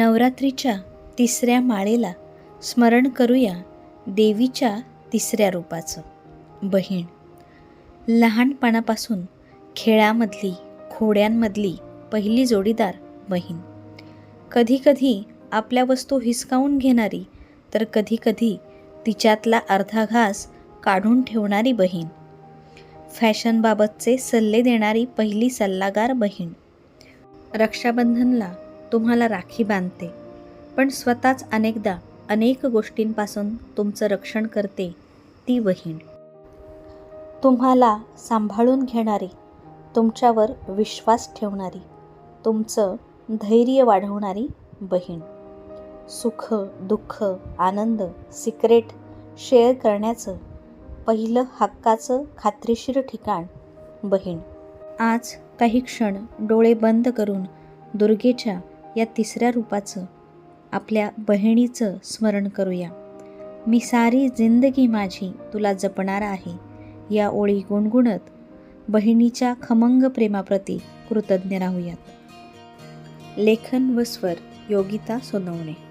नवरात्रीच्या तिसऱ्या माळेला स्मरण करूया देवीच्या तिसऱ्या रूपाचं. बहीण लहानपणापासून खेळामधली खोड्यांमधली पहिली जोडीदार बहीण. कधीकधी आपल्या वस्तू हिसकावून घेणारी तर कधीकधी तिच्यातला अर्धा घास काढून ठेवणारी बहीण. फॅशनबाबतचे सल्ले देणारी पहिली सल्लागार बहीण. रक्षाबंधनला तुम्हाला राखी बांधते. पण स्वतःच अनेकदा अनेक गोष्टींपासून तुमचं रक्षण करते ती बहीण तुम्हाला सांभाळून घेणारी तुमच्यावर विश्वास ठेवणारी तुमचं धैर्य वाढवणारी बहीण. सुख दुःख आनंद सिक्रेट शेअर करण्याचं पहिलं हक्काचं खात्रीशीर ठिकाण बहीण. आज काही क्षण डोळे बंद करून दुर्गेच्या या तिसऱ्या रूपाचं आपल्या बहिणीचं स्मरण करूया. मी सारी जिंदगी माझी तुला जपणार आहे. या ओळी गुणगुणत बहिणीच्या खमंग प्रेमाप्रती कृतज्ञ राहूयात. लेखन व स्वर योगिता सोनवणे.